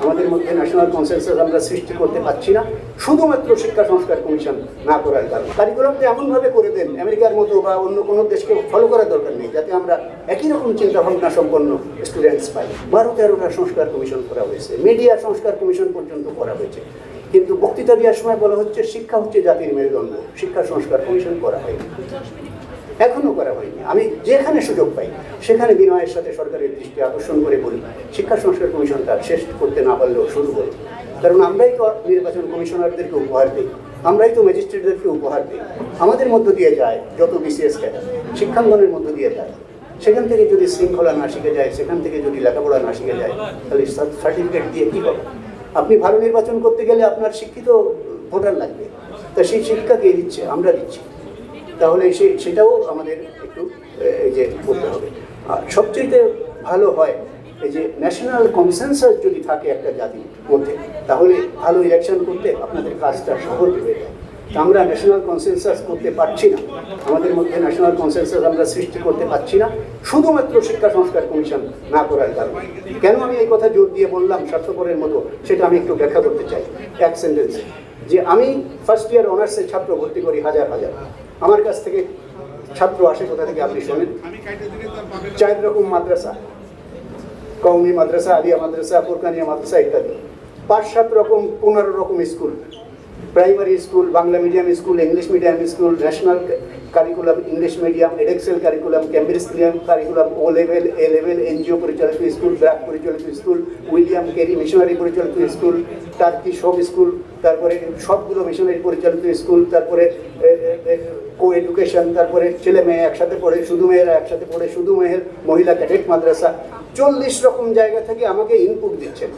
আমাদের মধ্যে national consensus আমরা সৃষ্টি করতে পারছি না। শুধুমাত্র শিক্ষা সংস্কার কমিশন না করার কারণে। কারিকুলামটা এমনভাবে করে দেন, আমেরিকার মতো বা অন্য কোনো দেশকে ফলো করার দরকার নেই, যাতে আমরা একই রকম চিন্তা ভাবনা সম্পন্ন স্টুডেন্টস পাই। বারো তেরোটা সংস্কার কমিশন করা হয়েছে মিডিয়া সংস্কার কমিশন পর্যন্ত করা হয়েছে। কিন্তু বক্তৃতা দেওয়ার সময় বলা হচ্ছে, শিক্ষা হচ্ছে জাতির মেরুদণ্ড, শিক্ষা সংস্কার কমিশন করা হয়নি। এখনও করা হয়নি। আমি যেখানে সুযোগ পাই, সেখানে বিনয়ের সাথে সরকারের দৃষ্টি আকর্ষণ করে বলি, শিক্ষা সংস্কার কমিশনটা শেষ করতে না পারলেও শুরু করি কারণ আমরাই তো নির্বাচন কমিশনারদেরকে উপহার দিই, আমরাই তো ম্যাজিস্ট্রেটদেরকে উপহার দিই। আমাদের মধ্য দিয়ে যায় যত বিসিএস ক্যাডার, শিক্ষাঙ্গনের মধ্য দিয়ে যায়। সেখান থেকে যদি শৃঙ্খলা না শিখে যায়, সেখান থেকে যদি লেখাপড়া না শিখে যায়, তাহলে সার্টিফিকেট দিয়ে কী হবে? আপনি ভালো নির্বাচন করতে গেলে আপনার শিক্ষিত ভোটার লাগবে। তা সেই শিক্ষা কে দিচ্ছে, আমরা দিচ্ছি। তাহলে সে সেটাও আমাদের একটু এই যে করতে হবে। আর সবচেয়ে ভালো হয়, এই যে ন্যাশনাল কনসেনসাস যদি থাকে একটা জাতির মধ্যে, তাহলে ভালো ইলেকশন করতে আপনাদের কাজটা সহজ হয়ে যায়। তা আমরা ন্যাশনাল কনসেনসাস করতে পারছি না। আমাদের মধ্যে ন্যাশনাল কনসেনসাস আমরা সৃষ্টি করতে পারছি না। শুধুমাত্র শিক্ষা সংস্কার কমিশন না করার কারণে। কেন আমি এই কথা জোর দিয়ে বললাম স্বার্থপরের মতো, সেটা আমি একটু ব্যাখ্যা করতে চাই। এক সেন্টেন্সে যে আমি ফার্স্ট ইয়ার অনার্সের ছাত্র ভর্তি করি হাজার হাজার। আমার কাছ থেকে ছাত্র আসে, কোথা থেকে আপনি শোনেন? চার রকম মাদ্রাসা কৌমি মাদ্রাসা, আলিয়া মাদ্রাসা, ফুরকানিয়া মাদ্রাসা ইত্যাদি। পাঁচ, সাত রকম, পনেরো রকম school. Primary school Bangla medium school English medium school national curriculum English medium Edexcel curriculum Cambridge curriculum O level A level NGO পরিচালিত স্কুল ব্র্যাক পরিচালিত স্কুল উইলিয়াম কেরি মিশনারি পরিচালিত স্কুল টার্কি সব স্কুল তারপরে সবগুলো মিশনারি পরিচালিত school তারপরে কো education তারপরে ছেলে মেয়ে একসাথে পড়ে, শুধু মেয়েরা একসাথে পড়ে, শুধু মেয়ের মহিলা ক্যাডেট মাদ্রাসা। চল্লিশ রকম জায়গা থেকে আমাকে ইনপুট দিচ্ছেন।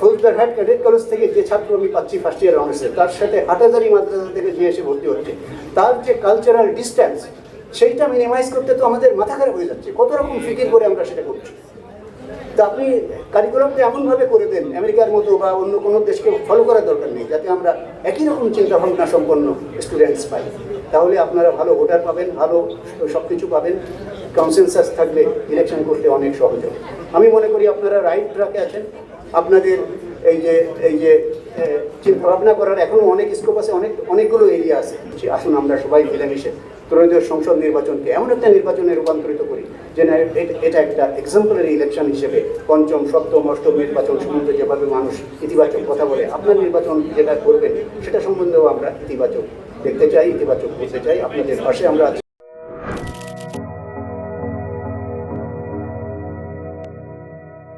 ফৌজদারহাট ক্যাডেট কলেজ থেকে যে ছাত্র আমি পাচ্ছি ফার্স্ট ইয়ার অনার্সে তার সাথে হাটাজারি মাদ্রাসা থেকে যে এসে ভর্তি হচ্ছে। তার যে কালচারাল ডিস্ট্যান্স সেইটা মিনিমাইজ করতে তো আমাদের মাথা খারাপ হয়ে যাচ্ছে। কত রকম ফিকির করে আমরা সেটা করছি। তা আপনি কারিকুলামটা এমনভাবে করে দেন, আমেরিকার মতো বা অন্য কোনো দেশকে ফলো করার দরকার নেই, যাতে আমরা একই রকম চিন্তা ভাবনা সম্পন্ন স্টুডেন্টস পাই। তাহলে আপনারা ভালো ভোটার পাবেন, ভালো সব কিছু পাবেন। কনসেনসাস থাকলে ইলেকশন করতে অনেক সহজ হবে। আমি মনে করি আপনারা রাইট ট্রাকে আছেন। আপনাদের এই যে এই যে আহ, চিন্তা ভাবনা করার এখনও অনেক স্কোপ আছে অনেক অনেকগুলো এরিয়া আছে। আসুন আমরা সবাই মিলেমিশে ত্রয়োদশ সংসদ নির্বাচনকে এমন একটা নির্বাচনে রূপান্তরিত করি যে না এটা একটা এক্সাম্পলারি ইলেকশন হিসেবে পঞ্চম সপ্তম অষ্টম নির্বাচন সম্বন্ধে যেভাবে মানুষ ইতিবাচক কথা বলে আপনার নির্বাচন যেটা করবেন সেটা সম্বন্ধেও আমরা ইতিবাচক দেখতে চাই ইতিবাচক বলতে চাই। আপনাদের পাশে আমরা